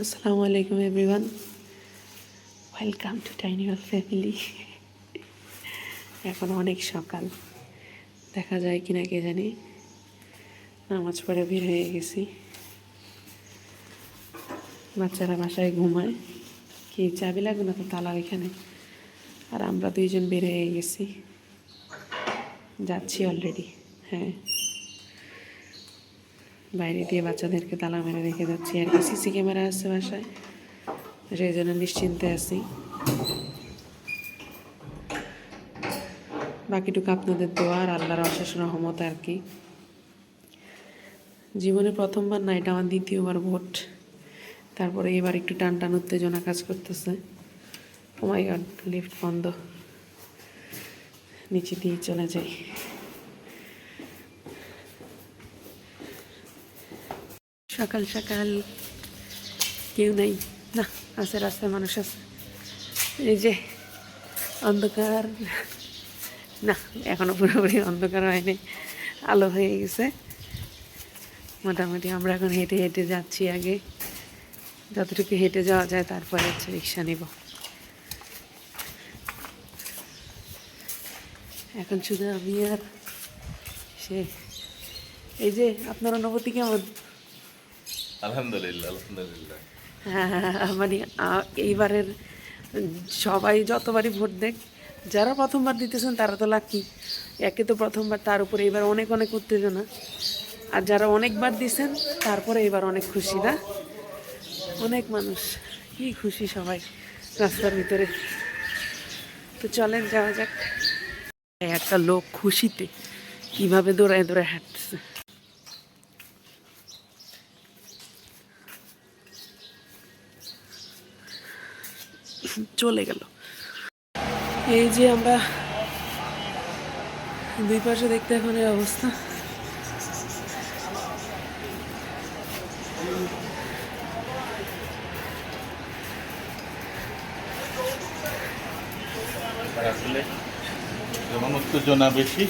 আসসালামু আলাইকুম everyone welcome to Tinial family এখন অনেক সকাল। দেখা যায় কি না কে জানি। নামাজ পড়ে বের হয়ে গেছি। বাচ্চারা বাসায় ঘুমায়। কি চাবি লাগবে না তো তালা ওইখানে। আর আমরা দুইজন বের হয়ে গেছি। যাচ্ছি অলরেডি হ্যাঁ। বাইরে দিয়ে বাচ্চাদেরকে তালা মেরে রেখে যাচ্ছি। আর কি সিসি ক্যামেরা আছে বাসায়, সেই জন্য নিশ্চিন্তে আছি। বাকিটুকু আপনাদের দোয়া আর আল্লাহর অশেষ রহমত আর কি। জীবনে প্রথমবার না, এটা আমার দ্বিতীয়বার ভোট। তারপরে এবার একটু টান টান উত্তেজনা কাজ করতেছে। ও মাই গড লিফট বন্ধ। নিচে দিয়ে চলে যাই। সকাল সকাল কেউ নেই। না, আছে, রাস্তায় মানুষ আছে। এই যে অন্ধকার। না, এখনও পুরোপুরি অন্ধকার হয়নি। আলো হয়ে গেছে। মোটামুটি আমরা এখন হেঁটে হেঁটে যাচ্ছি আগে। যতটুকু হেঁটে যাওয়া যায় তারপরে হচ্ছে রিক্সা নিব। এখন শুধু আমি আর সে এই যে আপনার অনুভূতি কেমন? আলহামদুলিল্লাহ আলহামদুলিল্লাহ। হ্যাঁ, মানে এইবারের সবাই যতবারই ভোট দেখ যারা প্রথমবার দিতেছেন তারা তো লাকি একে তো প্রথমবার তার উপরে এবার অনেক অনেক উত্তেজনা। আর যারা অনেকবার দিছেন তারপরে এবার অনেক খুশি না? অনেক মানুষ কি খুশি সবাই রাস্তার ভিতরে। তো চলেন যাওয়া যাক। একটা লোক খুশিতে কীভাবে দৌড়ায় দৌড়ায় হাঁটতেছে। চলে গেল। এই যে আমরা দুই পাশে দেখতে এখন এই অবস্থা। আসলে যেমন উত্তেজনা বেশি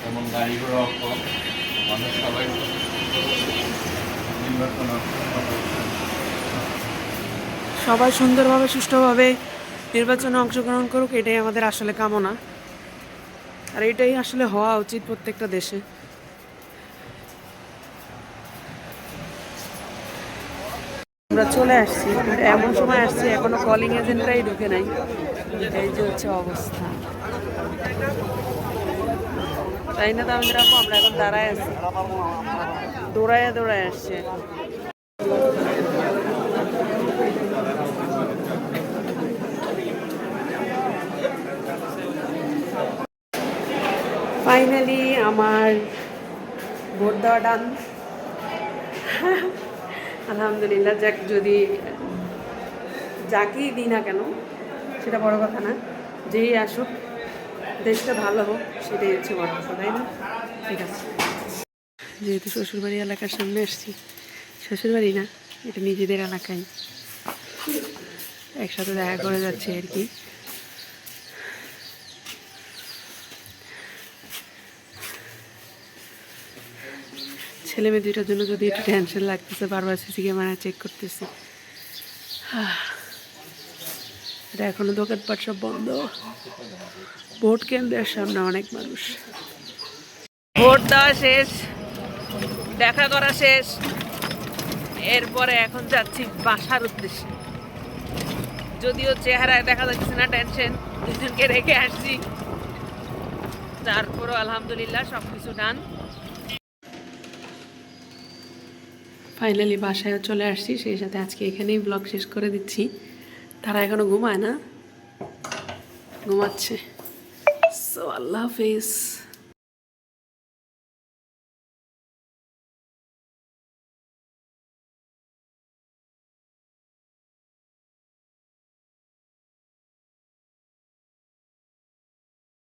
তেমন গাড়ি ঘোড়া মানুষ সবাই নির্বাচন সবাই সুন্দরভাবে, সুষ্ঠুভাবে নির্বাচনে অংশগ্রহণ করুক, এটাই আমাদের আসলে কামনা। আর এটাই আসলে হওয়া উচিত প্রত্যেকটা দেশে। আমরা চলে আসছি এমন সময় আসছি, এখনও কলিং এজেন্টরাই ঢুকে নাই। এই যে হচ্ছে অবস্থা। তাই না রাখব আমরা এখন দাঁড়ায় আছি। দৌড়ায় দৌড়ায় আসছে। ফাইনালি আমার ভোট দেওয়া ডান আলহামদুলিল্লাহ, যাক, যদি যাকেই দিই না কেন, সেটা বড় কথা না, যেই আসুক, দেশটা ভালো হোক, সেটাই হচ্ছে বড় কথা, তাই না? ঠিক আছে। যেহেতু শ্বশুরবাড়ি এলাকার সামনে আসছি, শ্বশুরবাড়ি না, এটা নিজেদের এলাকায়। একসাথে দেখা করে যাচ্ছে আর কি। ছেলে মেয়ে দুইটার জন্য যদি একটু টেনশন লাগতেছে, বারবার সিসি ক্যামেরা চেক করতেছি। এটা এখনও দোকানপাট সব বন্ধ। ভোট কেন্দ্রের সামনে অনেক মানুষ। ভোট দেওয়া শেষ, দেখা করা শেষ। এরপরে এখন যাচ্ছি বাসার উদ্দেশ্যে। যদিও চেহারায় দেখা যাচ্ছে না টেনশন দুজনকে রেখে আসছি। তারপরও আলহামদুলিল্লাহ সব কিছু ডান ফাইনালি বাসায় চলে আসছি, সেই সাথে আজকে এখানেই ব্লগ শেষ করে দিচ্ছি। তারা এখনও ঘুমায় না? ঘুমাচ্ছে। সো আল্লাহ হাফিজ।